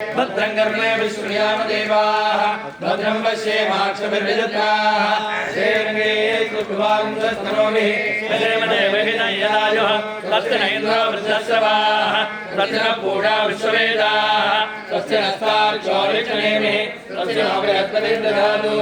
भद्रं कर्णे विष्णुयाम देवाः भद्रं पश्येमाक्षभिर्विदत्राः श्रीरङ्गे कृत्वांसस्तनोभिः देवदेवहिनयनायुः तस्य नैन्द्रो वृद्धस्रवाः तस्य न पूषा विश्ववेदाः तस्य नस्ताक्षोरिक्षणेमिः तस्य नो बृहस्पतिर्दधातु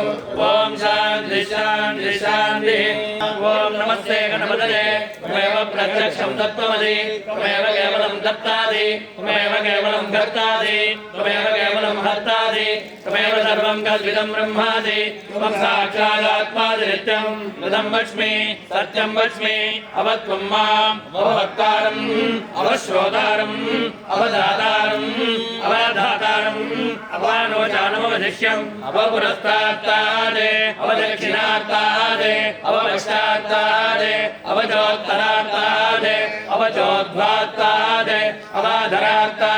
ॐ शान्ति शान्ति शान्तिः ॐ नमस्ते गणपतये त्वमेव प्रत्यक्षं तत्त्वमसि त्वमेव केवलं दत्तादि त्वमेव केवलं कर्तादि त्वमेव केवलं हर्तादि त्वमेव सर्वं कल्पितं ब्रह्मादि त्वं साक्षादात्मादि नित्यं मृदं वच्मि सत्यं वच्मि अवत्वं माम् अवभक्तारम् अवश्रोतारम् अवदातारम् अवधातारम् अवानोचानमवशिष्यम् अवपुरस्तात्तादे अवदक्षिणात्तादे अवपश्चात्तादे अवचोत्तरात्तादे अवचोद्ध्वात्तादे Tarata.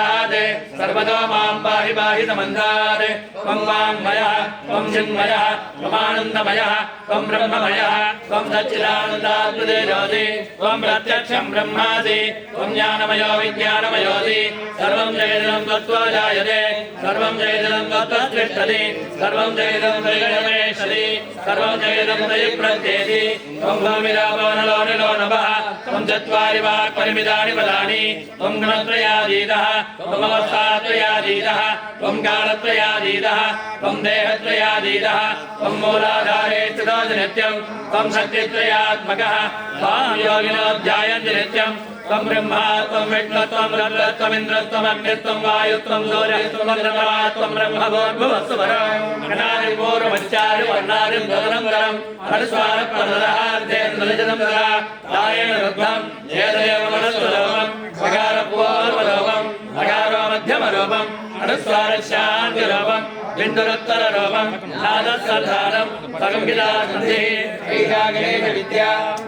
सर्वतो मां पाहि पाहि समन्तादे त्वं वाङ्मयः त्वं चिन्मयः त्वमानन्दमयः त्वं ब्रह्ममयः त्वं सच्चिदानन्दात्मदे ज्योति त्वं प्रत्यक्षं ब्रह्मासि त्वं ज्ञानमयो विज्ञानमयोऽसि सर्वं जगदिदं त्वत्त्वा जायते सर्वं जगदिदं त्वत्त्वा तिष्ठति सर्वं जगदिदं त्वयिगणमेषति सर्वं जगदिदं त्वयि प्रत्येति त्वं भूमिरापवनलो निलो नभः त्वं चत्वारि वाक् परिमितानि पदानि त्वं गुणत्रयाधीतः त्वमवस्थात्रयाधीतः त्वं कालत्रयाधीतः त्वं देहत्रयाधीतः त्वं मूलाधारे स्थितो नित्यं त्वं शक्तित्रयात्मकः त्वां योगिनो ध्यायन्ति नित्यं त्वं ब्रह्मा त्वं विष्णु त्वं रुद्र त्वमिन्द्र त्वमग्नि त्वं वायु त्वं सूर्यः त्वं चन्द्रमा त्वं ब्रह्म भूर्भुवस्सु वरम् अनादिं पूर्वमच्चारि वर्णादिं गगनं गरम् अनुस्वारप्रदहार्धेन्द्रजनं दरा दायेन रुद्धम् एतदेव मनस्वरूपम् सकारपूर्वरूपम् స్వరశాంతిరవం బిందురుత్తరరూపం నాదసధారం సగం గిలాసంధి గణేశ విద్య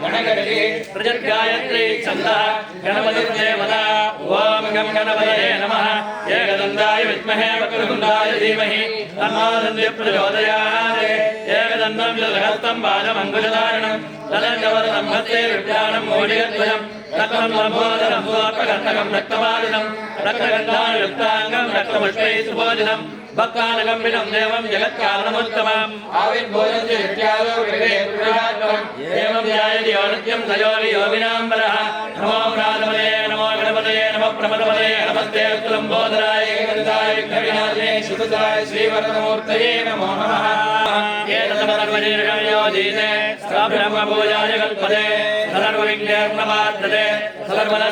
గణగణే ప్రజర్గాయత్రి ఛంద గణపతి దేవత. ఓం గం గణపతయే నమ. ఏకదందాయ విద్మహే వక్రకుండాయ ధీమహి. తన్నాదంద్య ప్రచోదయాదే ఏకదండం జలహస్తం బాలమంగుళధారణం. తలంగవరం హస్తే విభ్యానం మోడిగద్వయం రక్తం లంబోదరం గోపకంటకం రక్తవారుణం రక్తగంధాయుక్తాంగం రక్తముష్పై సుబోధినం భక్తానగం వినం దేవం జగత్కారణముత్తమం ఆవిర్భోజంతి నిత్యాలో విగ్రహే गणपतये नमः प्रमदपदये नमस्ते लम्बोदराय गन्धाय विघ्नविनाशने सुतताय श्रीवरदमूर्तये नमो नमः एतदमर्वजीर्षयोजीते ब्रह्मपूजाय कल्पते सर्वविज्ञानमाद्यते सर्वनः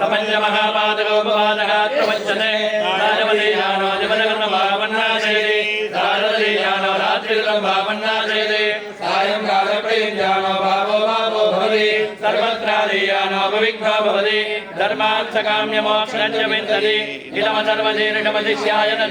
प्रपञ्चमहापादकोपवादः प्रपञ्चते राजवलीयानो जपदकर्णभावन्नाशयति राजवलीयानो रात्रिकृतं भावन्नाशयति सायं कालप्रयुञ्जानो भावो भावो भवति सर्वत्रादीयानो भविग्भो भवति धर्मार्थकाम्यमोक्षञ्च विन्दति इदमसर्वजीर्णमदिश्याय न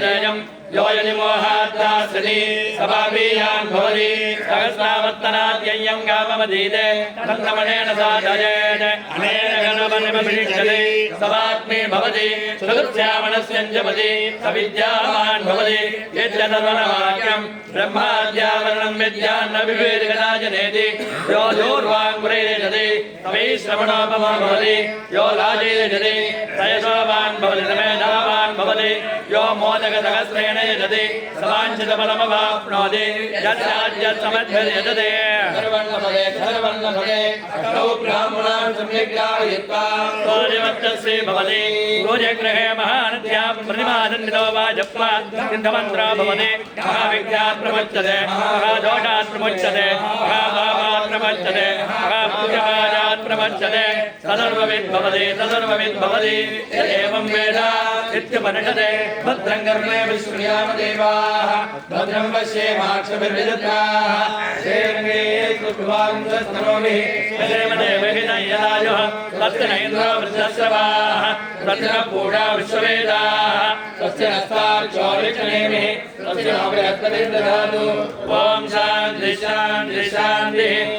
यो यनिमोहाद्दासति सभापीयान् भवति। सहस्रावर्तनाद्ययं गाममधीते तन्नमणेन साधयेन अनेन गणमनिमभिषिष्यति सवात्मी भवति। सुदृश्यामणस्यञ्जपति सविद्यावान् भवति। यद्यतर्वणवाक्यम् ब्रह्माद्यावरणम् विद्यान्न विवेदकदाजनेति यो दूर्वाङ्गुरेजति तवैश्रवणोपमा भवति। यो लाजेजति सयशोवान् भवति। समेधावान् भवति। यो मोदकसहस्रेण यज्ञेन यजते सदाञ्चितफलमवाप्नोति यद्राज्यसमद्भिर्यजते सूर्यवत्तस्य वा सिन्धमन्त्रा प्रमुच्यते महादोषात् प्रमुच्यते महाभावात् प्रमुच्यते प्रमुच्यते। एवं वेदा इत्युपनिषदे भद्रं कर्णे विष्णुयाम देवाः भद्रं पश्येमाक्षभिर्विदत्राः श्रीरङ्गे कृत्वांसस्तनोभिः देवदेवहिनयनायुः तस्य नैन्द्रो वृद्धस्रवाः तस्य न पूषा विश्ववेदाः तस्य नस्ताक्षोरिक्षणेमिः तस्य नो बृहस्पतिर्दधातु ॐ शान्ति शान्ति शान्तिः